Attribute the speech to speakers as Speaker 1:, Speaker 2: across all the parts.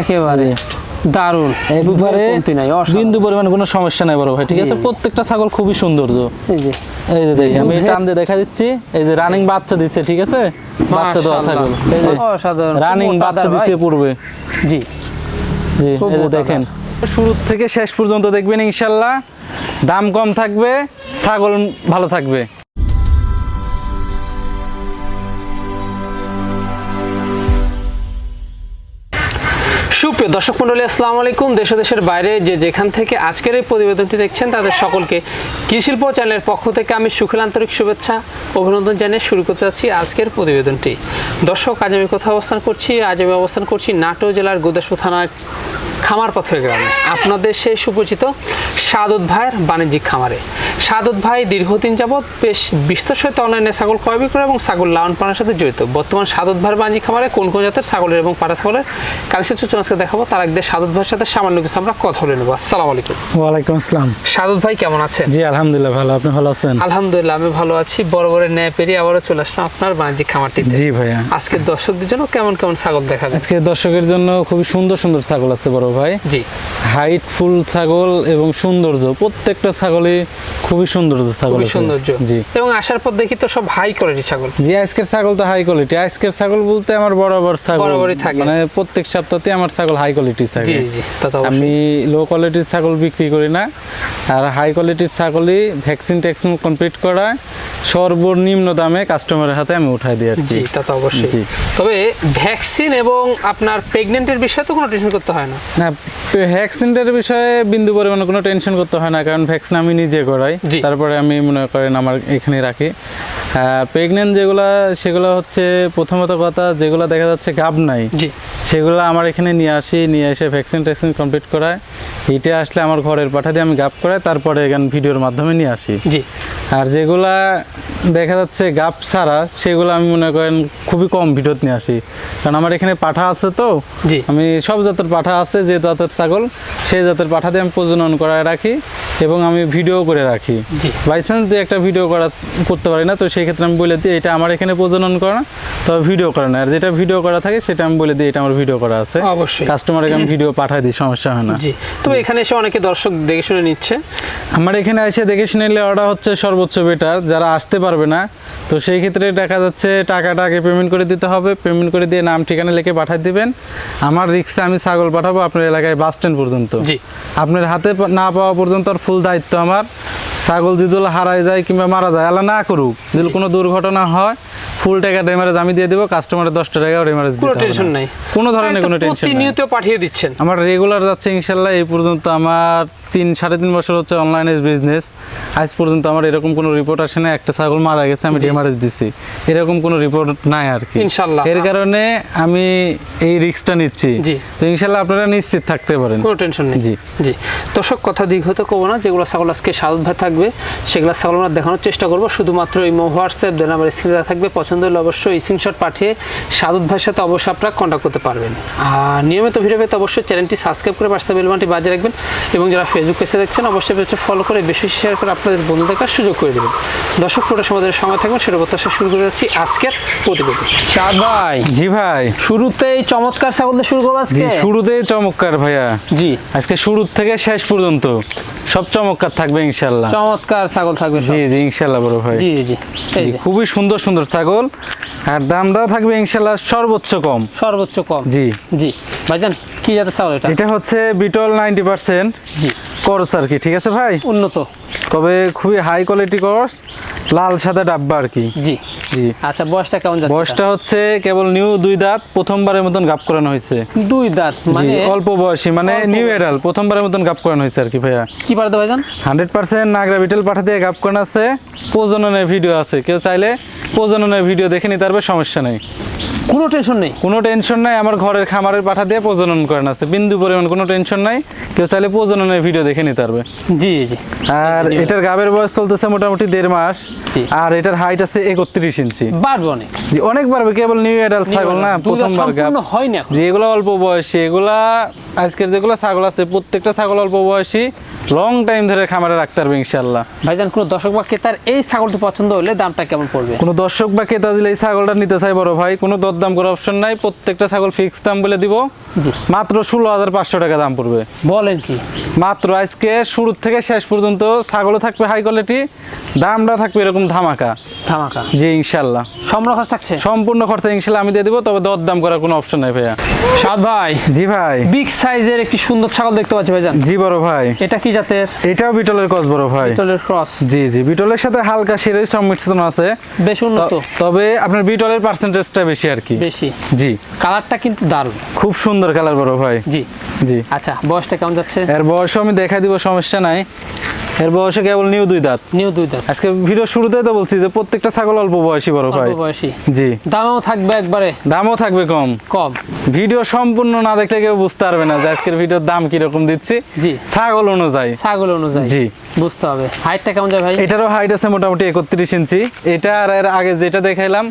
Speaker 1: একেবারে দুধের
Speaker 2: একবারে। বিন্দু পরিমাণ কোনো সমস্যা নাই বড় ভাই ঠিক আছে? প্রত্যেকটা ছাগল খুবই সৌন্দর্য
Speaker 1: এই যে।
Speaker 2: এই যে দেখি আমি টান দিয়ে দেখা দিচ্ছি। এই যে রানিং বাচ্চা দিচ্ছে ঠিক আছে? বাচ্চা দেওয়া ছাগল
Speaker 1: অসাধারণ
Speaker 2: রানিং বাচ্চা দিচ্ছে। পূর্বে।
Speaker 1: জি।
Speaker 2: জি এই যে দেখেন। শুরু থেকে শেষ পর্যন্ত দেখবেন ইনশাল্লাহ দাম কম থাকবে ছাগল ভালো থাকবে।
Speaker 1: সুপ্রিয় দর্শক মন্ডলী, আসসালামু আলাইকুম। দেশ দেশের বাইরে যে যেখান থেকে আজকের এই প্রতিবেদনটি দেখছেন, তাদের সকলকে কৃষিল্প চ্যানেলের পক্ষ থেকে আমি সুখেল আন্তরিক শুভেচ্ছা, অভিনন্দন জানিয়ে শুরু করতে যাচ্ছি আজকের প্রতিবেদনটি। দর্শক, আজ আমি কোথাও অবস্থান করছি? আজ আমি অবস্থান করছি নাটো জেলার গোদাসু থানার খামার পথের গ্রামে। আপনাদের সেই সুপরিচিত সাদত ভাইয়ের বাণিজ্যিক খামারে। সাদত ভাই দীর্ঘদিন যাবৎ বেশ বিস্তর সহিত অনলাইনে ছাগল ক্রয় বিক্রয় এবং ছাগল লালন পালনের সাথে জড়িত। বর্তমান সাদত ভাইয়ের বাণিজ্যিক খামারে কোন কোন জাতের ছাগলের এবং পাড়া ছাগলের কালেকশন চুচন আজকে দেখাবো। তার আগে সাদত ভাইয়ের সাথে সামান্য কিছু আমরা কথা বলে নেব। আসসালামু আলাইকুম।
Speaker 2: ওয়ালাইকুম আসসালাম।
Speaker 1: সাদত ভাই কেমন আছেন?
Speaker 2: জি আলহামদুলিল্লাহ ভালো। আপনি ভালো আছেন?
Speaker 1: আলহামদুলিল্লাহ আমি ভালো আছি। বড় বড় ন্যায় পেরিয়ে আবারও চলে আসলাম আপনার বাণিজ্যিক খামারটিতে।
Speaker 2: জি ভাইয়া।
Speaker 1: আজকে দর্শকদের জন্য কেমন কেমন ছাগল দেখাবেন
Speaker 2: আজকে দর্শকের জন্য খুবই সুন্দর সুন্দর ছাগল আছে বড় ভাই।
Speaker 1: জি।
Speaker 2: হাইট ফুল ছাগল এবং সৌন্দর্য। প্রত্যেকটা ছাগলই খুবই সৌন্দর্য ছাগল
Speaker 1: সৌন্দর্য।
Speaker 2: জি।
Speaker 1: এবং আসার পর দেখি তো সব হাই কোয়ালিটি ছাগল।
Speaker 2: জি আজকের ছাগল তো হাই কোয়ালিটি আজকের ছাগল বলতে আমার বরাবর ছাগল।
Speaker 1: বরাবরই থাকে।
Speaker 2: মানে প্রত্যেক সপ্তাহে আমার ছাগল হাই কোয়ালিটি
Speaker 1: জি
Speaker 2: থাকে
Speaker 1: জি
Speaker 2: আমি লো কোয়ালিটির ছাগল বিক্রি করি না। আর হাই কোয়ালিটির ছাগলই ভ্যাকসিন ট্যাক্সিন কমপ্লিট করা সর্বনিম্ন দামে কাস্টমারের হাতে আমি উঠাই দিই আর কি।
Speaker 1: তা তো অবশ্যই। তবে ভ্যাকসিন এবং আপনার প্রেগনেন্টের বিষয়ে তো কোনো টেনশন করতে হয় না।
Speaker 2: না ভ্যাকসিনটার বিষয়ে বিন্দু পরিমাণে কোনো টেনশন করতে হয় না কারণ ভ্যাকসিন আমি নিজে করাই। তারপরে আমি মনে করেন আমার এখানে রাখি। প্রেগনেন্ট যেগুলা সেগুলো হচ্ছে প্রথমত কথা যেগুলো দেখা যাচ্ছে গাব নাই
Speaker 1: জি।
Speaker 2: সেগুলো আমার এখানে নিয়ে আসি নিয়ে এসে ভ্যাকসিন ট্যাকসিন কমপ্লিট করায়। হিটে আসলে আমার ঘরের পাঠা দিয়ে আমি গাপ করাই তারপরে এখানে ভিডিওর মাধ্যমে নিয়ে আসি।
Speaker 1: জি।
Speaker 2: আর যেগুলা দেখা যাচ্ছে গাপ ছাড়া সেগুলো আমি মনে করেন খুবই কম ভিডিওতে নিয়ে আসি। কারণ আমার এখানে পাঠা আছে তো আমি সব জাতের পাঠা আছে যে জাতের ছাগল সেই জাতের পাঠা দিয়ে আমি প্রজনন করায় রাখি। এবং আমি ভিডিও করে রাখি।
Speaker 1: জি।
Speaker 2: বাইচান্স যে একটা ভিডিও করা করতে পারি না তো সেই ক্ষেত্রে আমি বলে দিই এটা আমার এখানে প্রজনন করা তবে ভিডিও করা না। আর যেটা ভিডিও করা থাকে সেটা আমি বলে দিই এটা আমার ভিডিও করা আছে।
Speaker 1: অবশ্যই।
Speaker 2: কাস্টমারকে আমি ভিডিও পাঠাই দিই সমস্যা হয় না।
Speaker 1: জি। তবে এখানে এসে অনেকে দর্শক দেখে শুনে নিচ্ছে।
Speaker 2: আমার এখানে এসে দেখে শুনে নেওয়াটা হচ্ছে সর্বোচ্চ বেটার যারা আসতে পারবে না তো সেই ক্ষেত্রে দেখা যাচ্ছে টাকাটা আগে পেমেন্ট করে দিতে হবে। পেমেন্ট করে দিয়ে নাম ঠিকানা লিখে পাঠিয়ে দিবেন। আমার রিক্সে আমি ছাগল পাঠাবো আপনার এলাকায় বাস স্ট্যান্ড পর্যন্ত।
Speaker 1: জি।
Speaker 2: আপনার হাতে না পাওয়া পর্যন্ত আর ফুল দায়িত্ব আমার। ছাগল যদি হারাই যায় কিংবা মারা যায়, আল্লাহ না করুক। যদি কোনো দুর্ঘটনা হয় ফুল টাকা ডেমারেজ আমি দিয়ে দেবো কাস্টমারের দশটা টাকা ডেমারেজ
Speaker 1: কোনো টেনশন নাই।
Speaker 2: কোনো ধরনের কোনো টেনশন
Speaker 1: প্রতিনিয়ত পাঠিয়ে দিচ্ছেন।
Speaker 2: আমার রেগুলার যাচ্ছে ইনশাল্লাহ এই পর্যন্ত আমার তিন সাড়ে তিন বছর হচ্ছে অনলাইনে বিজনেস আজ পর্যন্ত আমার এরকম কোনো রিপোর্ট আসে না একটা ছাগল মারা গেছে আমি ডেমারেজ দিছি। এরকম কোনো রিপোর্ট নাই আর কি।
Speaker 1: ইনশাল্লাহ।
Speaker 2: এর কারণে আমি এই রিস্কটা নিচ্ছি।
Speaker 1: জি।
Speaker 2: তো ইনশাল্লাহ আপনারা নিশ্চিত থাকতে পারেন।
Speaker 1: কোনো টেনশন নেই।
Speaker 2: জি।
Speaker 1: জি। দর্শক কথা দিক দীর্ঘত করব না যেগুলো ছাগল আজকে সাদত থাকবে সেগুলো ছাগল আমরা দেখানোর চেষ্টা করব। শুধুমাত্র এই হোয়াটসঅ্যাপ দেন আমার স্ক্রিনে থাকবে পছন্দ হলে অবশ্যই স্ক্রিনশট পাঠিয়ে সাদত ভাইয়ের সাথে অবশ্যই আপনারা কন্ট্যাক্ট করতে পারবেন। আর নিয়মিত ভিডিও পেতে অবশ্যই চ্যানেলটি সাবস্ক্রাইব করে পাশে বেলবানটি বাজিয়ে রাখবেন এবং যারা ফেসবুক পেজে দেখছেন অবশ্যই পেজটা ফলো করে বেশি শেয়ার করে আপনাদের বন্ধু দেখার সুযোগ করে দেবেন। দর্শক পুরো সমাজের সঙ্গে থাকবেন সেটা প্রত্যাশা শুরু করে যাচ্ছি আজকের প্রতিবেদন। সাদ ভাই।
Speaker 2: জি ভাই।
Speaker 1: শুরুতেই চমৎকার ছাগল শুরু করব আজকে?
Speaker 2: শুরুতেই চমৎকার ভাইয়া।
Speaker 1: জি।
Speaker 2: আজকে শুরু থেকে শেষ পর্যন্ত। সব চমৎকার থাকবে ইনশাল্লাহ
Speaker 1: চমৎকার ছাগল থাকবে
Speaker 2: জি জি ইনশাল্লাহ বড় ভাই।
Speaker 1: জি জি
Speaker 2: খুবই সুন্দর সুন্দর ছাগল। আর দাম দাও থাকবে ইনশাল্লাহ সর্বোচ্চ কম।
Speaker 1: সর্বোচ্চ কম।
Speaker 2: জি।
Speaker 1: জি। ভাইজান কি জাতের ছাগল এটা?
Speaker 2: এটা হচ্ছে বিটল নাইনটি পার্সেন্ট
Speaker 1: জি।
Speaker 2: করস আর কি ঠিক আছে ভাই?
Speaker 1: উন্নত।
Speaker 2: তবে খুবই হাই কোয়ালিটি করস লাল সাদা ডাব্বা আর কি।
Speaker 1: জি।
Speaker 2: জি।
Speaker 1: আচ্ছা বয়সটা কেমন যাচ্ছে
Speaker 2: বয়সটা হচ্ছে কেবল নিউ দুই দাঁত প্রথমবারের মতন গাপ করানো হয়েছে।
Speaker 1: দুই দাঁত মানে
Speaker 2: অল্প বয়সী মানে নিউ। এডাল প্রথমবারের মতন গাপ করানো হয়েছে আর কি ভাইয়া।
Speaker 1: কি পারতে ভাইজান?
Speaker 2: হান্ড্রেড পার্সেন্ট নাগরা বিটেল পাঠা দিয়ে গাপ করানো আছে। প্রজননের ভিডিও আছে কেউ চাইলে প্রজননের ভিডিও দেখে নিতে পারবে সমস্যা নেই।
Speaker 1: কোনো টেনশন নেই?
Speaker 2: কোনো টেনশন নাই আমার ঘরের খামারের পাঠা দিয়ে প্রজনন করানো আছে। বিন্দু পরিমাণ কোনো টেনশন নাই কেউ চাইলে প্রজননের ভিডিও দেখে নিতে পারবে।
Speaker 1: জি জি।
Speaker 2: আর এটার গাবের বয়স চলতেছে মোটামুটি দেড় মাস আর এটার হাইট আছে একত্রিশ ইঞ্চি।
Speaker 1: বাড়বে অনেক।
Speaker 2: অনেক বাড়বে কেবল নিউ এডাল ছাগল না প্রথমবার গাব।
Speaker 1: হয় না
Speaker 2: যেগুলো অল্প বয়সী এগুলা আজকের যেগুলো ছাগল আছে প্রত্যেকটা ছাগল অল্প বয়সী লং টাইম ধরে খামারে রাখতে পারবে ইনশাল্লাহ
Speaker 1: ভাইজান কোনো দর্শক বা ক্রেতার এই ছাগলটি পছন্দ হলে দামটা কেমন পড়বে?
Speaker 2: কোনো দর্শক বা ক্রেতা দিলে এই ছাগলটা নিতে চাই বড় ভাই কোনো দরদাম করার অপশন নাই প্রত্যেকটা ছাগল ফিক্স দাম বলে দিব।
Speaker 1: জি।
Speaker 2: মাত্র ষোলো হাজার পাঁচশো টাকা দাম পড়বে।
Speaker 1: বলেন কি?
Speaker 2: মাত্র আজকে শুরু থেকে শেষ পর্যন্ত ছাগলও থাকবে হাই কোয়ালিটি দামটা থাকবে এরকম ধামাকা।
Speaker 1: ধামাকা।
Speaker 2: জি ইনশাল্লাহ
Speaker 1: সম্রখাস থাকছে?
Speaker 2: সম্পূর্ণ খরচা ইনশাল্লাহ আমি দিয়ে দিব তবে দরদাম করার কোনো অপশন নাই ভাইয়া।
Speaker 1: সাদ ভাই
Speaker 2: জি ভাই।
Speaker 1: বিগ সাইজের একটি সুন্দর ছাগল দেখতে পাচ্ছি ভাইজান।
Speaker 2: জি বড় ভাই।
Speaker 1: এটা কি জাতের?
Speaker 2: এটাও বিটলের ক্রস বড় ভাই।
Speaker 1: বিটলের ক্রস
Speaker 2: জি জি বিটলের সাথে হালকা শিরাই সংমিশ্রণ আছে।
Speaker 1: বেশ উন্নত।
Speaker 2: তবে আপনার বিটলের পার্সেন্টেজটা বেশি আর কি।
Speaker 1: বেশি।
Speaker 2: জি।
Speaker 1: কালারটা কিন্তু দারুণ।
Speaker 2: খুব সুন্দর কালার বড় ভাই।
Speaker 1: জি।
Speaker 2: জি।
Speaker 1: আচ্ছা বয়সটা কেমন যাচ্ছে?
Speaker 2: এর বয়সও আমি দেখা দিব সমস্যা নাই। এর বয়সে কেবল নিউ দুই দাঁত।
Speaker 1: নিউ দুই দাঁত।
Speaker 2: আজকে ভিডিও শুরুতেই তো বলছি যে প্রত্যেকটা ছাগল অল্প বয়সী বড় ভাই।
Speaker 1: অল্প বয়সী।
Speaker 2: জি।
Speaker 1: দামও থাকবে একবারে।
Speaker 2: দামও থাকবে কম।
Speaker 1: কম।
Speaker 2: ভিডিও সম্পূর্ণ না দেখলে কেউ বুঝতে পারবে না যে আজকের ভিডিওর দাম কীরকম দিচ্ছি।
Speaker 1: জি।
Speaker 2: ছাগল অনুযায়ী।
Speaker 1: ছাগল অনুযায়ী।
Speaker 2: জি।
Speaker 1: বুঝতে হবে। হাইটটা কেমন যায় ভাই?
Speaker 2: এটারও হাইট আছে মোটামুটি একত্রিশ ইঞ্চি। এটা আর এর আগে যেটা দেখাইলাম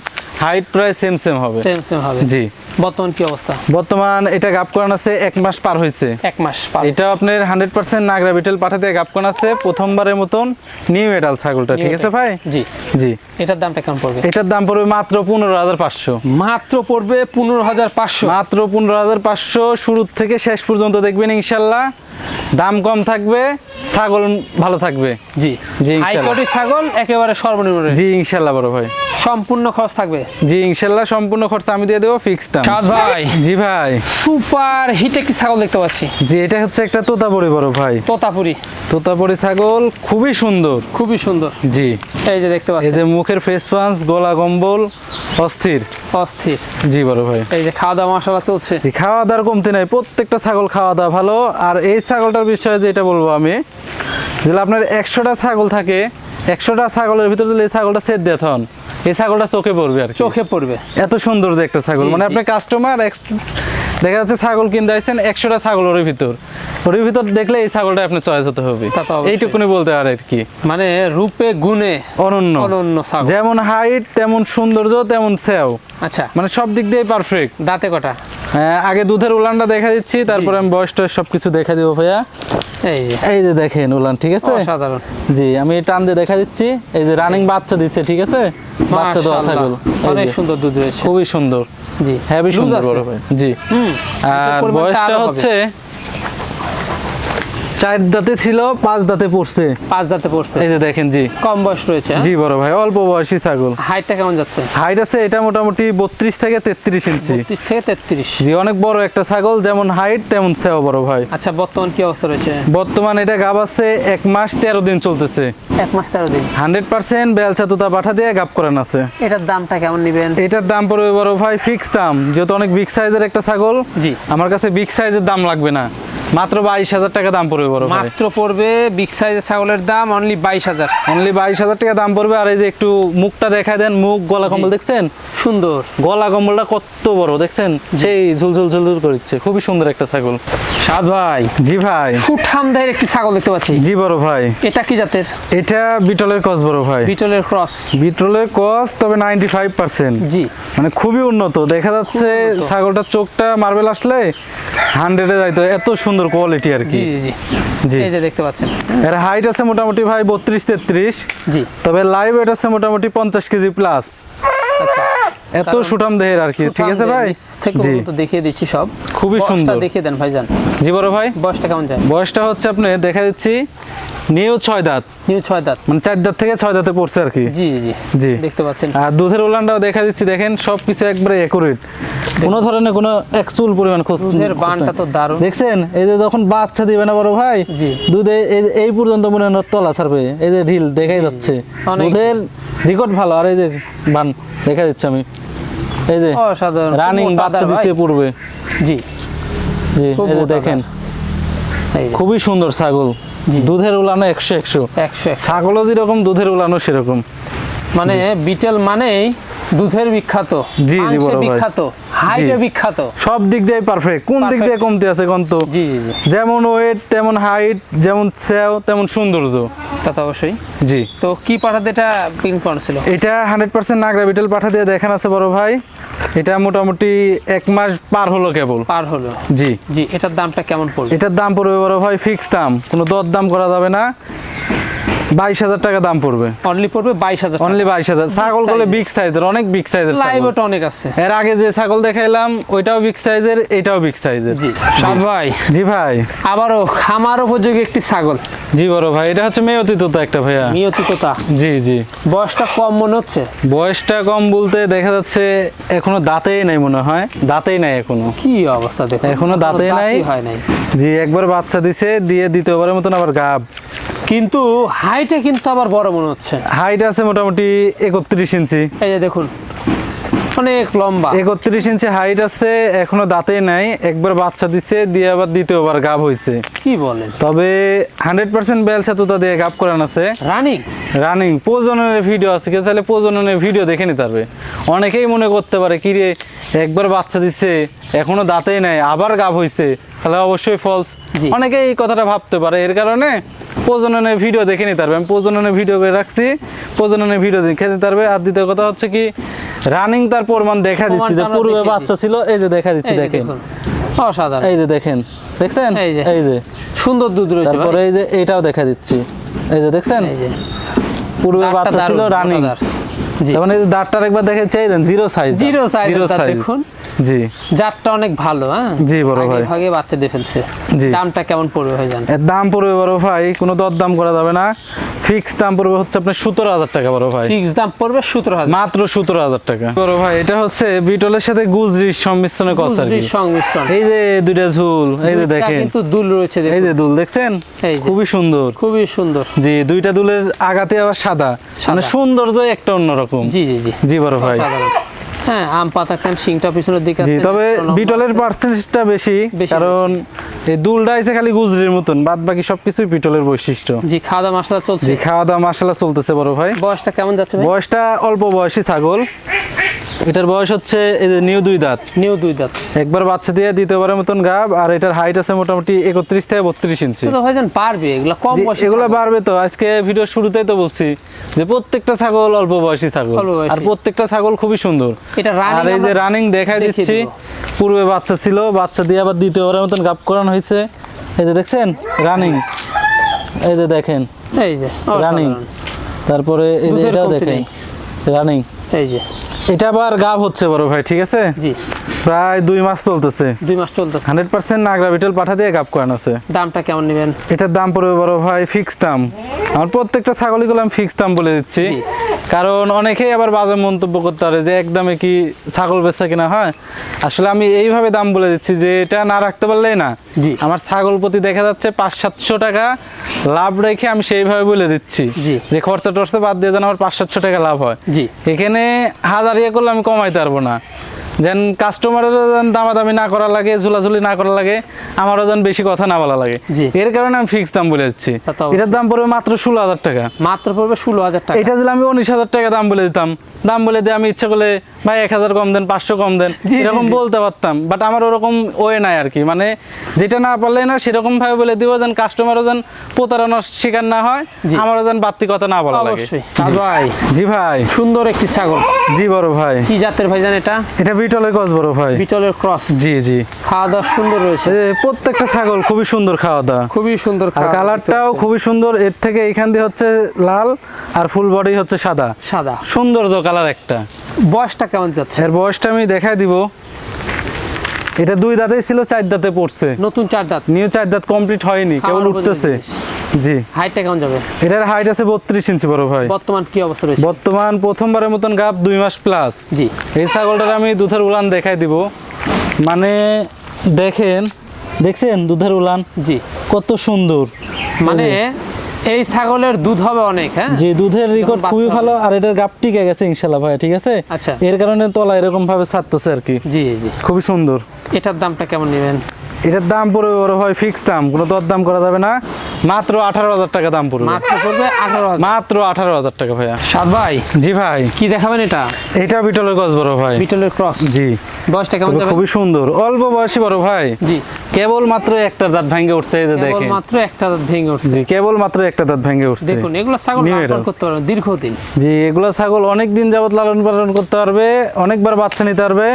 Speaker 2: হাইট প্রায় সেম সেম হবে।
Speaker 1: সেম সেম হবে।
Speaker 2: জি।
Speaker 1: বর্তমান কি অবস্থা?
Speaker 2: বর্তমান এটা গাপ করান আছে এক মাস পার হয়েছে।
Speaker 1: এক মাস পার
Speaker 2: এটা আপনার হান্ড্রেড পার্সেন্ট নাগরা বিটেল পাঠাতে গাপ করান আছে প্রথমবারের মতন নিউ এডাল ছাগলটা ঠিক আছে ভাই?
Speaker 1: জি।
Speaker 2: জি।
Speaker 1: এটার দামটা কেমন পড়বে?
Speaker 2: এটার দাম পড়বে মাত্র পনেরো হাজার পাঁচশো।
Speaker 1: মাত্র পড়বে পনেরো হাজার পাঁচশো।
Speaker 2: মাত্র পনেরো হাজার পাঁচশো শুরু থেকে শেষ পর্যন্ত দেখবেন ইনশাল্লাহ। দাম কম থাকবে ছাগল ভালো থাকবে।
Speaker 1: জি।
Speaker 2: জি।
Speaker 1: হাইকোর্টের ছাগল একেবারে সর্বনিম্ন
Speaker 2: জি ইনশাল্লাহ বড় ভাই।
Speaker 1: সম্পূর্ণ খরচ থাকবে?
Speaker 2: জি ইনশাল্লাহ সম্পূর্ণ খরচা আমি দিয়ে দেবো ফিক্স দাম।
Speaker 1: সাদ ভাই।
Speaker 2: জি ভাই।
Speaker 1: সুপার হিট একটি ছাগল দেখতে পাচ্ছি।
Speaker 2: জি এটা হচ্ছে একটা তোতাপুরি বড় ভাই।
Speaker 1: তোতাপুরি।
Speaker 2: তোতাপুরি ছাগল খুবই সুন্দর।
Speaker 1: খুবই সুন্দর।
Speaker 2: জি।
Speaker 1: এই যে দেখতে
Speaker 2: এই
Speaker 1: পাচ্ছি
Speaker 2: যে মুখের ফেস পাঞ্চ গলা কম্বল অস্থির।
Speaker 1: অস্থির।
Speaker 2: জি বড় ভাই।
Speaker 1: এই যে খাওয়া দাওয়া মশলা চলছে।
Speaker 2: খাওয়া দাওয়ার কমতি নাই। প্রত্যেকটা ছাগল খাওয়া দাওয়া ভালো। আর এই ছাগলটার বিষয়ে যেটা বলব আমি যে আপনার একশোটা ছাগল থাকে একশোটা ছাগলের ভিতরে যদি এই ছাগলটা সেট দেয় এই ছাগলটা চোখে পড়বে আর
Speaker 1: চোখে পড়বে।
Speaker 2: এত সুন্দর যে একটা ছাগল। মানে
Speaker 1: আপনার
Speaker 2: আপনি কাস্টমার দেখা যাচ্ছে ছাগল কিনতে আসছেন একশোটা ছাগল ওর ভিতর। ওর ভিতর দেখলে এই ছাগলটা আপনি চয়েস হতে হবে।
Speaker 1: তা
Speaker 2: এইটুকুনি বলতে পারে আর কি।
Speaker 1: মানে রূপে গুণে
Speaker 2: অনন্য।
Speaker 1: অনন্য ছাগল।
Speaker 2: যেমন হাইট তেমন সৌন্দর্য তেমন সেও।
Speaker 1: আচ্ছা।
Speaker 2: মানে সব দিক দিয়ে পারফেক্ট
Speaker 1: দাঁতে কটা?
Speaker 2: আগে দুধের উলানটা দেখা দিচ্ছি তারপরে আমি বয়স টয়স সবকিছু দেখা দিব ভাইয়া।
Speaker 1: এই যে।
Speaker 2: এই যে দেখেন উলান ঠিক আছে?
Speaker 1: অসাধারণ।
Speaker 2: জি আমি টান দিয়ে দেখা দিচ্ছি। এই যে রানিং বাচ্চা দিচ্ছে ঠিক আছে? বাচ্চা
Speaker 1: মাশাআল্লাহ,
Speaker 2: ছাগল।
Speaker 1: অনেক সুন্দর দুধ রয়েছে।
Speaker 2: খুবই সুন্দর।
Speaker 1: জি।
Speaker 2: হ্যাঁ
Speaker 1: বেশ
Speaker 2: সুন্দর বড় ভাই জি।
Speaker 1: হুম।
Speaker 2: আর বয়সটা হচ্ছে চার দাঁতে ছিল পাঁচ দাঁতে পড়ছে।
Speaker 1: পাঁচ দাঁতে পড়ছে।
Speaker 2: এই যে দেখেন জি।
Speaker 1: কম বয়স রয়েছে হ্যাঁ?
Speaker 2: জি বড় ভাই অল্প বয়সী ছাগল।
Speaker 1: হাইটটা কেমন যাচ্ছে?
Speaker 2: হাইট আছে এটা মোটামুটি বত্রিশ থেকে তেত্রিশ ইঞ্চি।
Speaker 1: বত্রিশ থেকে তেত্রিশ।
Speaker 2: জি অনেক বড় একটা ছাগল যেমন হাইট তেমন সেও বড় ভাই।
Speaker 1: আচ্ছা বর্তমান কি অবস্থা রয়েছে?
Speaker 2: বর্তমান এটা গাব আছে এক মাস তেরো দিন চলতেছে।
Speaker 1: এক মাস তেরো দিন।
Speaker 2: হান্ড্রেড পার্সেন্ট বেলচা তোতা পাঠা দিয়ে গাপ করান আছে।
Speaker 1: এটার দামটা কেমন নিবেন?
Speaker 2: এটার দাম পড়বে বড় ভাই ফিক্স দাম। যেহেতু অনেক বিগ সাইজের একটা ছাগল
Speaker 1: জি।
Speaker 2: আমার কাছে বিগ সাইজের দাম লাগবে না। মাত্র বাইশ হাজার টাকা দাম পড়বে বড়
Speaker 1: মাত্র পড়বে বিগ সাইজের ছাগলের দাম অনলি বাইশ হাজার।
Speaker 2: অনলি বাইশ হাজার টাকা দাম পড়বে আর এই যে একটু মুখটা দেখা দেন মুখ গলা কম্বল দেখছেন?
Speaker 1: সুন্দর।
Speaker 2: গলা কম্বলটা কত বড় দেখছেন? সেই ঝুলঝুল ঝুলঝুল করছে খুবই সুন্দর একটা ছাগল।
Speaker 1: সাদ ভাই
Speaker 2: জি ভাই।
Speaker 1: সুঠামদায়ের একটি ছাগল দেখতে পাচ্ছি।
Speaker 2: জি বড় ভাই।
Speaker 1: এটা কি জাতের?
Speaker 2: এটা বিটলের কস বড় ভাই।
Speaker 1: বিটলের ক্রস।
Speaker 2: বিটলের কস তবে নাইনটি ফাইভ পার্সেন্ট
Speaker 1: জি।
Speaker 2: মানে খুবই উন্নত দেখা যাচ্ছে ছাগলটার চোখটা মার্বেল আসলে হান্ড্রেডে যাইতো এত সুন্দর কোয়ালিটি আর কি।
Speaker 1: জি জি
Speaker 2: জি।
Speaker 1: এই যে দেখতে পাচ্ছেন।
Speaker 2: এর হাইট আছে মোটামুটি ভাই বত্রিশ তেত্রিশ।
Speaker 1: জি।
Speaker 2: তবে লাইভ এটা আছে মোটামুটি পঞ্চাশ কেজি প্লাস এত সুঠাম দেহের আর কি ঠিক আছে ভাই? জি।
Speaker 1: তো দেখিয়ে দিচ্ছি সব।
Speaker 2: খুবই সুন্দর।
Speaker 1: দেখিয়ে দেন ভাইজান।
Speaker 2: জি বড় ভাই?
Speaker 1: বয়সটা কেমন যায়?
Speaker 2: বয়সটা হচ্ছে আপনি দেখা দিচ্ছি নিউ ছয় দাঁত।
Speaker 1: নিউ ছয় দাঁত।
Speaker 2: মানে চার দাঁত থেকে ছয় দাঁতে পড়ছে আর কি।
Speaker 1: জি জি
Speaker 2: জি।
Speaker 1: দেখতে পাচ্ছেন।
Speaker 2: আর দুধের উলানটাও দেখা দিচ্ছি দেখেন সব কিছু একবারে একুরেট কোনো ধরনের কোনো এক চুল পরিমাণ খোঁজ
Speaker 1: দুধের বানটা তো দারুণ।
Speaker 2: দেখছেন এই যে যখন বাচ্চা দিবে না বড় ভাই
Speaker 1: জি।
Speaker 2: দুধে এই- পর্যন্ত মনে হয় তলা ছাড়বে এই যে ঢিল দেখাই যাচ্ছে। দুধের রেকর্ড ভালো আর এই যে বান দেখা দিচ্ছি আমি। এই যে
Speaker 1: অসাধারণ
Speaker 2: রানিং বাচ্চা দিয়ে। পূর্বে।
Speaker 1: জি।
Speaker 2: জি এই যে দেখেন। খুবই সুন্দর ছাগল। দুধের উলানো একশো একশো।
Speaker 1: একশো একশো।
Speaker 2: ছাগলও যেরকম দুধের উলানো সেরকম।
Speaker 1: মানে বিটেল মানেই দুধের বিখ্যাত
Speaker 2: জি,
Speaker 1: মাংসের
Speaker 2: বড় ভাই।
Speaker 1: বিখ্যাত হাইটে বিখ্যাত।
Speaker 2: সব দিক দিয়ে পারফেক্ট কোন দিক দিয়ে কমতে আছে কোন তো?
Speaker 1: জি জি জি।
Speaker 2: যেমন ওয়েট তেমন হাইট যেমন সেও তেমন সৌন্দর্য।
Speaker 1: তা তো অবশ্যই।
Speaker 2: জি।
Speaker 1: তো কি পাঠাতে এটা পিন ছিল?
Speaker 2: এটা হান্ড্রেড পার্সেন্ট নাগরা বিটেল পাঠা দিয়ে দেখেন আছে বড় ভাই। এটা মোটামুটি এক মাস পার হলো কেবল।
Speaker 1: পার হলো।
Speaker 2: জি।
Speaker 1: জি এটার দামটা কেমন পড়বে?
Speaker 2: এটার দাম পড়বে বড় ভাই ফিক্স দাম। কোনো দর দাম করা যাবে না। বাইশ হাজার টাকা দাম পড়বে।
Speaker 1: অনলি পড়বে বাইশ হাজার
Speaker 2: অনলি বাইশ হাজার। ছাগল
Speaker 1: size-এর।
Speaker 2: বিগ সাইজের অনেক বিগ সাইজের
Speaker 1: লাইভ ওটা অনেক আছে।
Speaker 2: এর আগে যে ছাগল দেখাইলাম ওইটাও বিগ সাইজের এটাও বিগ সাইজের
Speaker 1: জি। ভাই।
Speaker 2: জি ভাই।
Speaker 1: আবারও খামার উপযোগী একটি ছাগল।
Speaker 2: জি বড় ভাই এটা হচ্ছে মেয়তি তো একটা ভাইয়া।
Speaker 1: নিয়তিকতা
Speaker 2: জি জি।
Speaker 1: বয়সটা কম মনে হচ্ছে?
Speaker 2: বয়সটা কম বলতে দেখা যাচ্ছে এখনও দাঁতেই নাই মনে হয়। দাঁতেই নাই এখনও।
Speaker 1: কি অবস্থা দেখো
Speaker 2: এখনও দাঁতে নাই।
Speaker 1: নাই।
Speaker 2: জি একবার বাচ্চা দিছে দিয়ে দ্বিতীয়বারের মতন আবার গাব।
Speaker 1: কিন্তু হাইটে কিন্তু আবার বড় মনে হচ্ছে।
Speaker 2: হাইট আছে মোটামুটি একত্রিশ ইঞ্চি।
Speaker 1: এই যে দেখুন। অনেক লম্বা।
Speaker 2: একত্রিশ ইঞ্চি হাইট আছে এখনও দাঁতেই নাই। একবার বাচ্চা দিছে দিয়ে আবার দ্বিতীয়বার গাব হয়েছে
Speaker 1: কি বলেন?
Speaker 2: তবে হান্ড্রেড পার্সেন্ট বেল ছাতুতা দিয়ে গাব করান আছে।
Speaker 1: রানিং
Speaker 2: রানিং প্রজননের ভিডিও আছে। কেউ চাইলে প্রজননের ভিডিও দেখে নিতে পারবে। অনেকেই মনে করতে পারে কি রে একবার বাচ্চা দিচ্ছে এখনও দাঁতেই নাই আবার গাব হয়েছে তাহলে অবশ্যই ফলস। অনেকেই এই কথাটা ভাবতে পারে। এর কারণে প্রজননের ভিডিও দেখে নিতে পারবে। আমি প্রজননের ভিডিও করে রাখছি। প্রজননের ভিডিও দেখে নিতে পারবে। আর দ্বিতীয় কথা হচ্ছে কি রানিং তার প্রমাণ দেখা দিচ্ছি যে পূর্বে বাচ্চা ছিল এই যে দেখা দিচ্ছি
Speaker 1: দেখেন। অসাধারণ।
Speaker 2: এই যে দেখেন দেখছেন?
Speaker 1: এই যে।
Speaker 2: এই যে।
Speaker 1: সুন্দর দুধ রয়েছে।
Speaker 2: তারপরে এই যে এটাও দেখা দিচ্ছি। এই যে দেখছেন? পূর্বে বাচ্চা ছিল রানিং
Speaker 1: মোটা জি।
Speaker 2: তখন এই যে দাঁতটার একবার দেখে এই দেন জিরো সাইজ
Speaker 1: জিরো সাইজ দেখুন।
Speaker 2: জি।
Speaker 1: জাতটা অনেক ভালো হ্যাঁ?
Speaker 2: জি, বড় ভাই।
Speaker 1: ভাগে বাচ্চা দিয়ে ফেলছে।
Speaker 2: জি।
Speaker 1: দামটা কেমন পড়বে ভাই জান?
Speaker 2: দাম পড়বে বড় ভাই কোনো করা যাবে না। ফিক্স দাম পড়বে হচ্ছে আপনার সতেরো হাজার টাকা বড় ভাই।
Speaker 1: ফিক্স দাম পড়বে সতেরো হাজার।
Speaker 2: মাত্র সতেরো হাজার টাকা। বড় ভাই এটা হচ্ছে বিটলের সাথে গুজরির সংমিশ্রণে কথা
Speaker 1: সংমিশ্রণ।
Speaker 2: এই যে দুইটা ঝুল এই যে দেখেন।
Speaker 1: কিন্তু দুল রয়েছে
Speaker 2: এই যে দুল দেখছেন?
Speaker 1: এই
Speaker 2: খুবই সুন্দর।
Speaker 1: খুবই সুন্দর।
Speaker 2: জি দুইটা দুলের আগাতে আবার সাদা। মানে সৌন্দর্য একটা অন্যরকম।
Speaker 1: জি জি জি।
Speaker 2: জি বড় ভাই।
Speaker 1: হ্যাঁ আম পাতা খান শিংটা পিছনের দিকে
Speaker 2: জি তবে বিটলের। পার্সেন্টেজটা বেশি কারণ এই দুলটা আছে খালি গুজরির মতন বাদ বাকি সবকিছুই বিটলের বৈশিষ্ট্য।
Speaker 1: জি খাওয়া দাওয়া মশলা চলছে।
Speaker 2: জি খাওয়া দাওয়া চলতেছে বড় ভাই।
Speaker 1: বয়সটা কেমন যাচ্ছে
Speaker 2: বয়সটা অল্প বয়সী ছাগল। এটার বয়স হচ্ছে এই যে নিউ দুই দাঁত।
Speaker 1: নিউ দুই দাঁত।
Speaker 2: একবার বাচ্চা দিয়ে দ্বিতীয়বারের মতন গাব আর এটার হাইট আছে মোটামুটি একত্রিশ থেকে বত্রিশ ইঞ্চি
Speaker 1: ভাইজান পারবে এগুলা কম বয়সে
Speaker 2: এগুলো। বাড়বে তো আজকে ভিডিও শুরুতেই তো বলছি যে প্রত্যেকটা ছাগল অল্প বয়সী ছাগল আর প্রত্যেকটা ছাগল খুবই সুন্দর।
Speaker 1: এটা
Speaker 2: আর এই যে রানিং দেখাই দিচ্ছি পূর্বে বাচ্চা ছিল বাচ্চা দিয়ে আবার দ্বিতীয়বারের মতন গাব করানো হয়েছে। এই যে দেখছেন? রানিং এই যে দেখেন।
Speaker 1: এই যে
Speaker 2: রানিং তারপরে এই যে এটাও দেখেন। রানিং
Speaker 1: এই যে।
Speaker 2: এটা আবার গাব হচ্ছে বড় ভাই ঠিক আছে?
Speaker 1: জি।
Speaker 2: প্রায় দুই মাস চলতেছে।
Speaker 1: দুই মাস চলতেছে।
Speaker 2: হান্ড্রেড পার্সেন্ট নাগরা বিটল পাঠা দিয়ে গাব করানো আছে।
Speaker 1: দামটা কেমন নেবেন?
Speaker 2: এটার দাম পড়বে বড় ভাই ফিক্স দাম। আমার প্রত্যেকটা ছাগলগুলো আমি ফিক্স দাম বলে দিচ্ছি। কারণ অনেকেই আবার বাজে মন্তব্য করতে পারে যে একদমে কি ছাগল বেচা কিনা হয়। আসলে আমি এইভাবে দাম বলে দিচ্ছি যে এটা না রাখতে পারলেই না।
Speaker 1: জি।
Speaker 2: আমার ছাগল প্রতি দেখা যাচ্ছে পাঁচ সাতশো টাকা লাভ রেখে আমি সেইভাবে বলে দিচ্ছি।
Speaker 1: জি।
Speaker 2: যে খরচা টরচা বাদ দিয়ে যেন আমার পাঁচ সাতশো টাকা লাভ হয়।
Speaker 1: জি।
Speaker 2: এখানে হাজার ইয়ে করলে আমি কমাইতে পারব না। যেন কাস্টমারেরও যেন দামাদামি না করা লাগে ঝুলাঝুলি না করা লাগে আমারও যেন বেশি কথা না বলা লাগে। এর কারণে আমি ফিক্স দাম বলে
Speaker 1: অবশ্যই।
Speaker 2: এটার দাম পড়বে মাত্র ষোলো হাজার টাকা।
Speaker 1: মাত্র পড়বে ষোলো হাজার টাকা।
Speaker 2: এটা দিলে আমি উনিশ হাজার টাকা দাম বলে দিতাম দাম বলে দিয়ে আমি ইচ্ছা করলে ভাই এক হাজার কম দেন পাঁচশো কম দেন এরকম বলতে পারতাম। বাট আমার ওরকম ওয়ে নাই আর কি। মানে যেটা না পারলে না সেরকম ভাবে বলে দিব যেন কাস্টমারও যেন প্রতারণার শিকার না হয়। আমারও যেন বাড়তি কথা না বলা লাগে।
Speaker 1: ভাই
Speaker 2: জি ভাই।
Speaker 1: সুন্দর একটি ছাগল।
Speaker 2: জি বড় ভাই।
Speaker 1: কি জাতের ভাই জান এটা?
Speaker 2: এটা বিটলের ক্রস বড় ভাই।
Speaker 1: বিটলের ক্রস
Speaker 2: জি জি।
Speaker 1: খাওয়া দাওয়া সুন্দর রয়েছে।
Speaker 2: প্রত্যেকটা ছাগল খুবই সুন্দর খাওয়া দাওয়া
Speaker 1: খুবই সুন্দর
Speaker 2: আর কালারটাও। খুবই সুন্দর। এর থেকে এখান দিয়ে হচ্ছে লাল আর ফুল বডি হচ্ছে সাদা।
Speaker 1: সাদা।
Speaker 2: সুন্দর তো কালার একটা।
Speaker 1: বয়সটা কেমন যাচ্ছে?
Speaker 2: এর বয়সটা আমি দেখাই দিব। এটা দুই দাঁতেই ছিল চার দাঁতে পড়ছে।
Speaker 1: নতুন চার দাঁত।
Speaker 2: নিউ চার দাঁত কমপ্লিট হয়নি কেবল উঠতেছে। জি।
Speaker 1: হাইটটা কেমন যাবে?
Speaker 2: এটার হাইট আছে বত্রিশ ইঞ্চি বড় ভাই।
Speaker 1: বর্তমান কি অবস্থা রয়েছে?
Speaker 2: বর্তমান প্রথমবারের মতন গাপ দুই মাস প্লাস
Speaker 1: জি।
Speaker 2: এই ছাগলটার আমি দুধের উলান দেখাই দিব। মানে দেখেন দেখছেন দুধের উলান?
Speaker 1: জি।
Speaker 2: কত সুন্দর।
Speaker 1: মানে এই ছাগলের দুধ হবে অনেক হ্যাঁ?
Speaker 2: যে দুধের রেকর্ড খুবই ভালো আর এটার গাপ টিকে গেছে ইনশাল্লাহ ভাই ঠিক আছে?
Speaker 1: আচ্ছা।
Speaker 2: এর কারণে তলা এরকম ভাবে ছাড়তেছে আর কি।
Speaker 1: জি জি
Speaker 2: খুবই সুন্দর।
Speaker 1: এটার দামটা কেমন নেবেন?
Speaker 2: এটার দাম পড়বে বড় ভাই ফিক্স দাম কোনো দর দাম করা যাবে না। মাত্র আঠারো হাজার টাকা দাম পড়বে।
Speaker 1: মাত্র পড়বে আঠারো
Speaker 2: মাত্র আঠারো হাজার টাকা ভাইয়া।
Speaker 1: সাত ভাই
Speaker 2: জি ভাই।
Speaker 1: কি দেখাবেন এটা?
Speaker 2: এটা বিটলের গছ বড় ভাই।
Speaker 1: বিটলের ক্রস
Speaker 2: জি।
Speaker 1: বয়সটা কেমন
Speaker 2: খুবই সুন্দর। অল্প বয়সী বড় ভাই।
Speaker 1: জি।
Speaker 2: কেবল মাত্র একটা দাঁত ভেঙে উঠছে এই যে দেখেন।
Speaker 1: মাত্র একটা দাঁত ভেঙে উঠছে।
Speaker 2: জি কেবল মাত্র একটা দাঁত ভেঙে উঠছে।
Speaker 1: দেখুন এগুলো ছাগল লালন। করতে পারবেন দীর্ঘদিন।
Speaker 2: জি এগুলা ছাগল অনেক দিন যাবত লালন পালন করতে পারবে অনেকবার বাচ্চা নিতে পারবে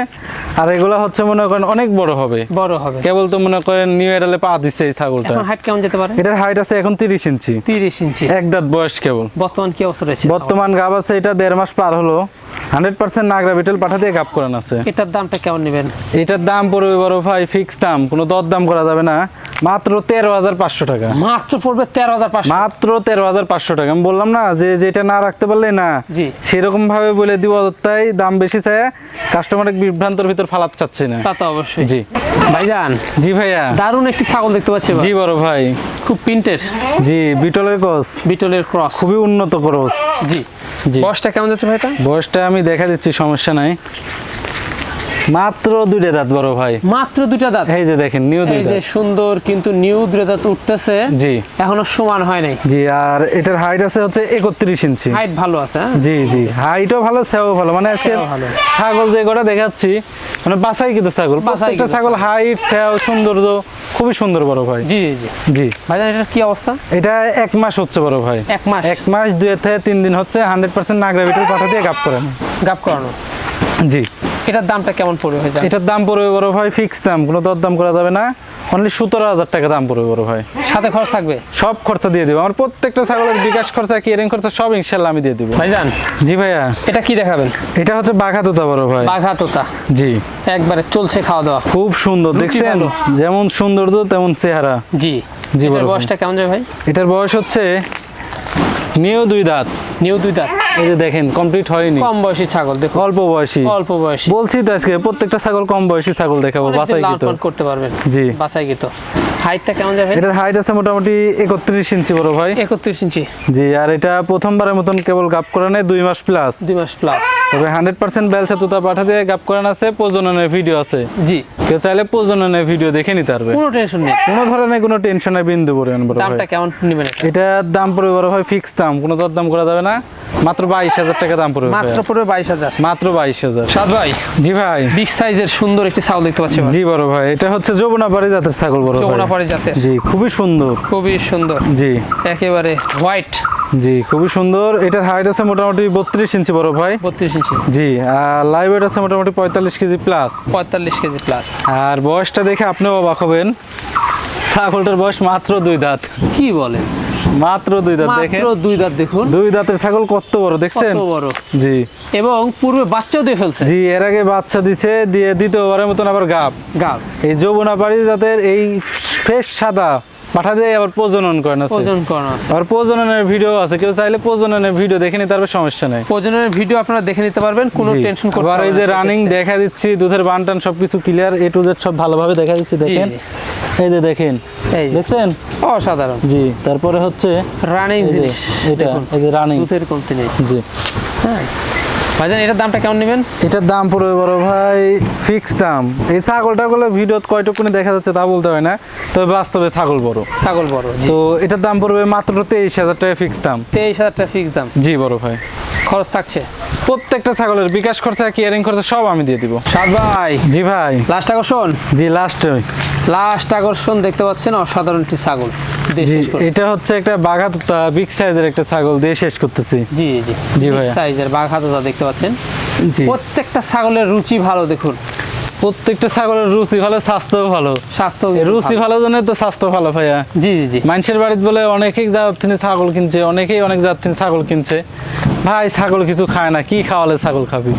Speaker 2: আর এগুলা হচ্ছে মনে করেন অনেক বড় হবে।
Speaker 1: বড় হবে।
Speaker 2: কেবল তো মনে করেন নিউ এরালে পা দিচ্ছে এই ছাগলটা।
Speaker 1: এখন হাইট কেমন যেতে পারে?
Speaker 2: এটার হাইট আছে এখন তিরিশ ইঞ্চি।
Speaker 1: তিরিশ ইঞ্চি।
Speaker 2: এক দাঁত বয়স কেবল।
Speaker 1: বর্তমান কি অবস্থা রয়েছে?
Speaker 2: বর্তমান গাব আছে এটা দেড় মাস পার হলো। হান্ড্রেড পার্সেন্ট নাগরা বিটেল পাঠা দিয়ে গাপ করান আছে।
Speaker 1: এটার দামটা কেমন নেবেন?
Speaker 2: এটার দাম পড়বে বড় ভাই ফিক্স দাম কোনো দর দাম করা যাবে না। মাত্র তেরো হাজার পাঁচশো টাকা।
Speaker 1: মাত্র পড়বে তেরো হাজার পাঁচশো।
Speaker 2: মাত্র তেরো হাজার পাঁচশো টাকা। আমি বললাম না যে যেটা না রাখতে পারলে না। সেরকম ভাবে বলে দিব তাই দাম বেশি চায় কাস্টমার বিভ্রান্তর ভিতর ফালাতে চাচ্ছে না।
Speaker 1: তা তো অবশ্যই।
Speaker 2: জি।
Speaker 1: ভাইজান
Speaker 2: জি ভাইয়া।
Speaker 1: দারুণ একটি ছাগল দেখতে পাচ্ছি।
Speaker 2: জি বড় ভাই।
Speaker 1: খুব প্রিন্টের।
Speaker 2: জি বিটলের কস
Speaker 1: বিটলের ক্রস।
Speaker 2: খুবই উন্নত ক্রস।
Speaker 1: জি।
Speaker 2: জি।
Speaker 1: বয়সটা কেমন যাচ্ছে ভাইটা?
Speaker 2: বয়সটা আমি দেখা দিচ্ছি সমস্যা নাই। মাত্র দুইটা দাঁত বড় ভাই।
Speaker 1: মাত্র দুইটা দাঁত?
Speaker 2: এই যে দেখেন নিউ দুই
Speaker 1: যে
Speaker 2: দাঁত
Speaker 1: সুন্দর কিন্তু নিউ দুইটা দাঁত উঠতেছে।
Speaker 2: জি।
Speaker 1: এখনও সমান হয় নাই।
Speaker 2: জি আর এটার হাইট আছে হচ্ছে একত্রিশ ইঞ্চি
Speaker 1: হাইট ভালো আছে হ্যাঁ?
Speaker 2: জি জি। হাইটও ভালো সেও ভালো। মানে আজকে ছাগল যে কটা দেখাচ্ছি মানে বাসাই কিন্তু ছাগল। প্রত্যেকটা ছাগল হাইট সেও সৌন্দর্য খুবই সুন্দর বড় ভাই।
Speaker 1: জি জি জি। ভাইজান এটার কি অবস্থা?
Speaker 2: এটা এক মাস হচ্ছে বড় ভাই।
Speaker 1: এক মাস।
Speaker 2: এক মাস দুই থেকে তিন দিন হচ্ছে হান্ড্রেড পার্সেন্ট নাগরা ভিতরে পাঠা দিয়ে গাপ করেন।
Speaker 1: গাপ করানো।
Speaker 2: জি।
Speaker 1: এটার দামটা কেমন পড়বে ভাইজান
Speaker 2: এটার দাম পড়বে বড় ভাই ফিক্স দাম। কোনো দর দাম করা যাবে না। অনলি সতেরো হাজার টাকা দাম পড়বে বড় ভাই।
Speaker 1: সাথে খরচ থাকবে?
Speaker 2: সব খরচা দিয়ে দিব। আমার প্রত্যেকটা ছাগলের বিকাশ খরচা কিয়ারিং খরচা সব ইনশাল্লাহ আমি দিয়ে দিব।
Speaker 1: ভাইজান
Speaker 2: জি ভাইয়া।
Speaker 1: এটা কি দেখাবেন?
Speaker 2: এটা হচ্ছে বাঘা তোতা বড় ভাই।
Speaker 1: বাঘা তোতা
Speaker 2: জি।
Speaker 1: একবারে চলছে খাওয়া দাওয়া।
Speaker 2: খুব সুন্দর দেখছেন। যেমন সৌন্দর্য তেমন চেহারা।
Speaker 1: জি।
Speaker 2: জি, বড় ভাই।
Speaker 1: বয়সটা কেমন যাবে ভাই?
Speaker 2: এটার বয়স হচ্ছে নিয়েও দুই দাঁত।
Speaker 1: নিউ দুই দাঁত।
Speaker 2: এই যে দেখেন কমপ্লিট হয়নি।
Speaker 1: কম বয়সী ছাগল দেখো
Speaker 2: অল্প বয়সী।
Speaker 1: অল্প বয়সী।
Speaker 2: বলছি তো আজকে প্রত্যেকটা ছাগল কম বয়সী ছাগল দেখাবো বাসাই কিন্তু
Speaker 1: করতে পারবেন।
Speaker 2: জি।
Speaker 1: বাসাই গিত হাইটটা কেমন যাবে?
Speaker 2: এটার হাইট আছে মোটামুটি একত্রিশ ইঞ্চি বড় ভাই।
Speaker 1: একত্রিশ ইঞ্চি।
Speaker 2: জি আর এটা প্রথমবারের মতন কেবল গাপ করানো দুই মাস প্লাস
Speaker 1: দুই মাস প্লাস
Speaker 2: তবে হান্ড্রেড পার্সেন্ট বেলসা তুতা পাঠা দিয়ে গাপ করানো আছে প্রজননের ভিডিও আছে।
Speaker 1: জি।
Speaker 2: কেউ চাইলে প্রজননের ভিডিও দেখে নিতে পারবে।
Speaker 1: কোনো টেনশন নেই।
Speaker 2: কোনো ধরনের কোনো টেনশনের বিন্দু পড়বেন বড়
Speaker 1: দামটা কেমন নেবেন এটা?
Speaker 2: এটার দাম পড়বে বড় ভাই ফিক্স দাম। কোনো দর দাম করা যাবে না। মাত্র বাইশ হাজার টাকা দাম পড়বে
Speaker 1: মাত্র পড়বে বাইশ হাজার।
Speaker 2: মাত্র বাইশ হাজার।
Speaker 1: সাত ভাই
Speaker 2: জি ভাই।
Speaker 1: বিগ সাইজের সুন্দর একটি ছাগল দেখতে পাচ্ছি।
Speaker 2: জি বড় ভাই এটা হচ্ছে যমুনা বাড়ি জাতের ছাগল বড়
Speaker 1: চৌনা পাড়ি জাতের।
Speaker 2: জি খুবই সুন্দর।
Speaker 1: খুবই সুন্দর।
Speaker 2: জি।
Speaker 1: একেবারে হোয়াইট
Speaker 2: জি খুবই সুন্দর। এটার হাইট আছে মোটামুটি বত্রিশ ইঞ্চি বড় ভাই।
Speaker 1: বত্রিশ ইঞ্চি।
Speaker 2: জি আর লাইভ ওয়েট আছে মোটামুটি পঁয়তাল্লিশ কেজি প্লাস
Speaker 1: পঁয়তাল্লিশ কেজি প্লাস
Speaker 2: আর বয়সটা দেখে আপনিও অবাক হবেন। ছাগলটার বয়স মাত্র দুই দাঁত।
Speaker 1: কি বলেন?
Speaker 2: মাত্র দুই দাঁত দেখেন।
Speaker 1: মাত্র দুই দাঁত দেখুন।
Speaker 2: দুই দাঁতের ছাগল কত বড় দেখছেন?
Speaker 1: কত বড়।
Speaker 2: জি।
Speaker 1: এবং পূর্বে বাচ্চাও দিয়ে ফেলছে।
Speaker 2: জি এর আগে বাচ্চা দিছে দিয়ে দ্বিতীয়বারের মতন আবার গাব।
Speaker 1: গাল
Speaker 2: এই যমুনা বাড়ি জাতের এই ফ্রেশ সাদা পাঠা দিয়ে আবার প্রজনন করেন আছে।
Speaker 1: ওজন করানো আছে।
Speaker 2: আবার প্রজননের ভিডিও আছে কেউ চাইলে প্রজননের ভিডিও দেখে নিতে পারবে সমস্যা নাই।
Speaker 1: ওজনের ভিডিও আপনারা দেখে নিতে পারবেন কোনো টেনশন করতে
Speaker 2: আবার এই যে রানিং দেখা দিচ্ছি দুধের বান টান সবকিছু ক্লিয়ার এ টু জেড সব ভালোভাবে দেখা দিচ্ছি দেখেন। এই যে দেখেন
Speaker 1: এই
Speaker 2: দেখছেন?
Speaker 1: অসাধারণ।
Speaker 2: জি তারপরে হচ্ছে
Speaker 1: রানিং জিনিস
Speaker 2: এটা এই যে রানিং
Speaker 1: দুধের কমতি নেই
Speaker 2: জি।
Speaker 1: হ্যাঁ। ভাইজান এটার দামটা কেমন নেবেন?
Speaker 2: এটার দাম পড়বে বড় ভাই ফিক্স দাম। এই ছাগলটা গুলো ভিডিওত কয়টুকুনি দেখা যাচ্ছে তা বলতে হয় না তবে বাস্তবে ছাগল বড়।
Speaker 1: ছাগল বড়
Speaker 2: তো এটার দাম পড়বে মাত্র তেইশ হাজার টাকা ফিক্স দাম।
Speaker 1: তেইশ হাজার টাকা ফিক্স দাম।
Speaker 2: জি বড় ভাই।
Speaker 1: খরচ থাকছে?
Speaker 2: প্রত্যেকটা ছাগলের বিকাশ খরচা কেয়ারিং খরচা সব আমি দিয়ে দিব।
Speaker 1: সাত ভাই।
Speaker 2: জি ভাই।
Speaker 1: লাস্ট আকর্ষণ?
Speaker 2: জি লাস্ট
Speaker 1: লাস্ট আকর্ষণ দেখতে পাচ্ছেন অসাধারণ একটি ছাগল।
Speaker 2: এটা হচ্ছে একটা বাঘাত বিগ সাইজের একটা ছাগল দিয়ে শেষ করতেছি।
Speaker 1: জি জি।
Speaker 2: জি ভাই
Speaker 1: সাইজের বাঘাততা দেখতে পাচ্ছেন। প্রত্যেকটা ছাগলের রুচি ভালো দেখুন।
Speaker 2: প্রত্যেকটা ছাগলের রুচি ভালো স্বাস্থ্য ভালো।
Speaker 1: স্বাস্থ্য
Speaker 2: রুচি
Speaker 1: ভালো।
Speaker 2: জন্য তো স্বাস্থ্য ভালো ভাইয়া।
Speaker 1: জি জি
Speaker 2: মানুষের বাড়িতে বলে অনেকেই থেকে ছাগল কিনছে অনেকেই অনেক থেকে ছাগল কিনছে। ভাই ছাগল কিছু খায় না কি খাওয়ালে ছাগল খাবি?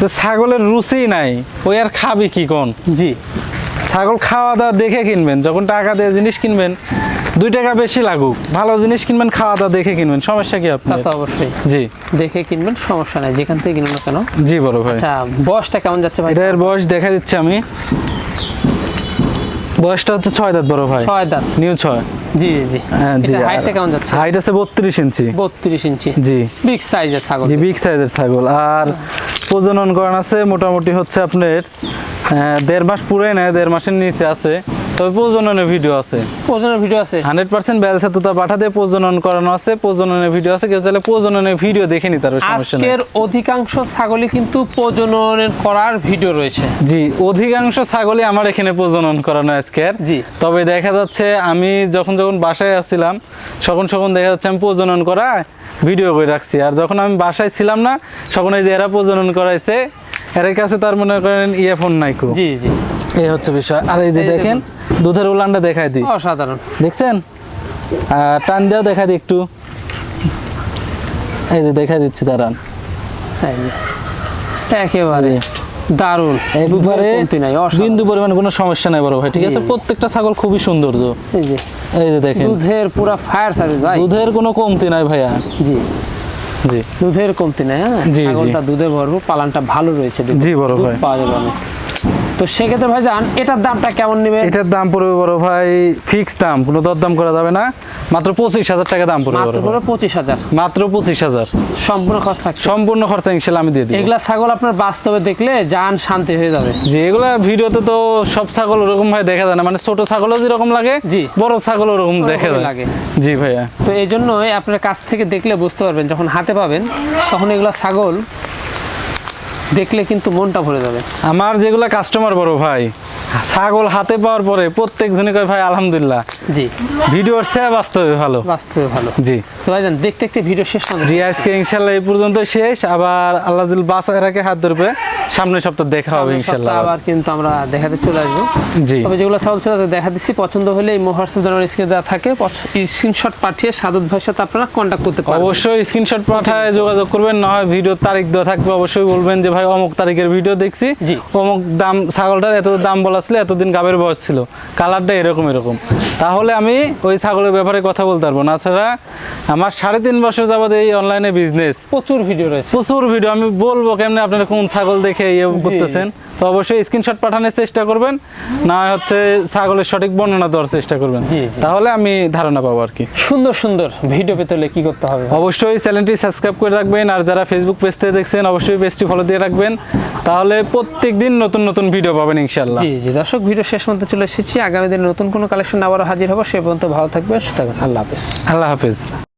Speaker 2: তো ছাগলের রুচি নাই ওই আর খাবি কি কোন?
Speaker 1: জি।
Speaker 2: ছাগল খাওয়া দাওয়া দেখে কিনবেন যখন টাকা দিয়ে জিনিস কিনবেন দুই টাকা বেশি লাগুক। ভালো জিনিস কিনবেন খাওয়া দাওয়া দেখে কিনবেন সমস্যা কি
Speaker 1: তা তো অবশ্যই।
Speaker 2: জি।
Speaker 1: দেখে কিনবেন সমস্যা নাই যেখান থেকে কিনুন না কেন?
Speaker 2: জি বড় ভাই।
Speaker 1: আচ্ছা বয়সটা কেমন যাচ্ছে ভাই?
Speaker 2: এটার বয়স দেখা দিচ্ছি আমি। বয়সটা হচ্ছে ছয় দাঁত বড় ভাই।
Speaker 1: ছয় দাঁত।
Speaker 2: নিউ ছয়।
Speaker 1: জি জি জি।
Speaker 2: হ্যাঁ, জি
Speaker 1: এটা হাইটটা কেমন যাচ্ছে?
Speaker 2: হাইট আছে বত্রিশ ইঞ্চি।
Speaker 1: বত্রিশ ইঞ্চি।
Speaker 2: জি।
Speaker 1: বিগ সাইজের ছাগল।
Speaker 2: জি বিগ সাইজের ছাগল। আর প্রজনন করান আছে মোটামুটি হচ্ছে আপনার দেড় মাস পুরাই নেয় দেড় মাসের নিচে আছে। তবে প্রজননের ভিডিও আছে।
Speaker 1: ওজনের ভিডিও আছে?
Speaker 2: হান্ড্রেড পার্সেন্ট ব্যালসা তুতা পাঠা দিয়ে প্রজনন করানো আছে প্রজননের ভিডিও আছে কেউ চাইলে প্রজননের ভিডিও দেখে নিতে পারবে সমস্যা নেই।
Speaker 1: আজকের অধিকাংশ ছাগলই কিন্তু প্রজননের করার ভিডিও রয়েছে।
Speaker 2: জি অধিকাংশ ছাগলই আমার এখানে প্রজনন করানো আজকের।
Speaker 1: জি।
Speaker 2: তবে দেখা যাচ্ছে আমি যখন যখন বাসায় আসছিলাম তখন তখন দেখা যাচ্ছে আমি প্রজনন করা ভিডিও করে রাখছি। আর যখন আমি বাসায় ছিলাম না তখন এই যে এরা প্রজনন করাইছে এর কাছে তার মনে করেন ইয়ারফোন নাই
Speaker 1: জি জি।
Speaker 2: এই হচ্ছে বিষয়। আর এই যে দেখেন দুধের উলানটা দেখাই দিই।
Speaker 1: অসাধারণ।
Speaker 2: দেখছেন? আর টান দিয়েও দেখাই দিই একটু। এই যে দেখাই দিচ্ছি দাঁড়ান।
Speaker 1: একেবারে দারুণ।
Speaker 2: একবারে
Speaker 1: কমতি নাই অসাধারণ।
Speaker 2: বিন্দু পরিমাণ কোনো সমস্যা নাই বড় ভাই ঠিক আছে? প্রত্যেকটা ছাগল খুবই সৌন্দর্য
Speaker 1: এই যে
Speaker 2: এই যে দেখেন।
Speaker 1: দুধের পুরা ফায়ার সার্ভিস ভাই।
Speaker 2: দুধের কোনো কমতি নাই ভাইয়া।
Speaker 1: জি।
Speaker 2: জি।
Speaker 1: দুধের কমতি নাই হ্যাঁ। ছাগলটা দুধে ভরপুর পালানটা ভালো রয়েছে।
Speaker 2: জি, বড় ভাই।
Speaker 1: পাওয়া যাবে তো সেক্ষেত্রে ভাই যান এটার দামটা কেমন নেবে
Speaker 2: এটার দাম পড়বে বড় ভাই ফিক্স দাম কোনো দরদাম করা যাবে না। মাত্র পঁচিশ হাজার টাকা দাম পড়বে
Speaker 1: মাত্র পঁচিশ হাজার?
Speaker 2: মাত্র পঁচিশ হাজার।
Speaker 1: সম্পূর্ণ খরচ থাকছে?
Speaker 2: সম্পূর্ণ খরচা ইনশাল্লাহ আমি দিয়ে দিই
Speaker 1: এগুলা ছাগল আপনার বাস্তবে দেখলে যান শান্তি হয়ে যাবে।
Speaker 2: যে এগুলা ভিডিওতে তো সব ছাগল ওরকম ভাই দেখা যায় না। মানে ছোট ছাগলও যেরকম লাগে
Speaker 1: জি।
Speaker 2: বড় ছাগল ওরকম দেখা
Speaker 1: লাগে।
Speaker 2: জি ভাইয়া।
Speaker 1: তো এই জন্যই আপনার কাছ থেকে দেখলে বুঝতে পারবেন যখন হাতে পাবেন তখন এগুলা ছাগল দেখলে কিন্তু মনটা ভরে যাবে।
Speaker 2: আমার যেগুলো কাস্টমার বড় ভাই ছাগল হাতে পাওয়ার পরে প্রত্যেক জনে কয় ভাই আলহামদুলিল্লাহ।
Speaker 1: জি।
Speaker 2: ভিডিওর সে বাস্তবে ভালো।
Speaker 1: বাস্তবে ভালো।
Speaker 2: জি।
Speaker 1: তো ভাইজান দেখতে দেখতে ভিডিও শেষ
Speaker 2: জি আজকে ইনশাল্লাহ এই পর্যন্ত শেষ। আবার আল্লাহ বাসায় রাখে হাত ধরবে। সামনের সপ্তাহ দেখা হবে
Speaker 1: সপ্তাহে আবার কিন্তু আমরা দেখাতে চলে আসব।
Speaker 2: জি।
Speaker 1: তবে যেগুলো ছাগল ছিল দেখা দিচ্ছি। পছন্দ হলে এই হোয়াটসঅ্যাপ নাম্বার স্ক্রিনে দেওয়া থাকে। স্ক্রিনশট পাঠিয়ে সাদত ভাইয়ের সাথে আপনারা কন্ট্যাক্ট করতে পারবেন।
Speaker 2: অবশ্যই স্ক্রিনশট পাঠায় যোগাযোগ করবেন না হয় ভিডিওর তারিখ দেওয়া থাকবে। অবশ্যই বলবেন যে ভাই অমুক তারিখের ভিডিও দেখছি। অমুক দাম ছাগলটার এত দাম বলা ছিল এতদিন গাবের বয়স ছিল। কালারটা এরকম এরকম। তাহলে আমি ওই ছাগলের ব্যাপারে কথা বলতে পারব না। ছাড়া আমার সাড়ে তিন বছর যাবত এই অনলাইনে বিজনেস
Speaker 1: প্রচুর ভিডিও রয়েছে।
Speaker 2: প্রচুর ভিডিও আমি বলব কেমনে আপনারা কোন ছাগল দেখে ইয়ে করতেছেন। তো অবশ্যই স্ক্রিনশট পাঠানোর চেষ্টা করবেন না হচ্ছে ছাগলের সঠিক বর্ণনা দেওয়ার চেষ্টা করবেন। তাহলে আমি ধারণা পাবো আর কি।
Speaker 1: সুন্দর সুন্দর ভিডিও পেতে হলে কি করতে হবে?
Speaker 2: অবশ্যই চ্যানেলটি সাবস্ক্রাইব করে রাখবেন আর যারা ফেসবুক পেজ থেকে দেখছেন অবশ্যই পেজটি ফলো দিয়ে রাখবেন। তাহলে প্রত্যেক দিন নতুন নতুন ভিডিও পাবেন ইনশাল্লাহ
Speaker 1: জি জি দর্শক ভিডিও শেষ মধ্যে চলে এসেছি। আগামী দিনে নতুন কোনো কালেকশন আবার হাজির হব। সে পর্যন্ত ভালো থাকবেন সুতরাং আল্লাহ হাফেজ।
Speaker 2: আল্লাহ হাফেজ।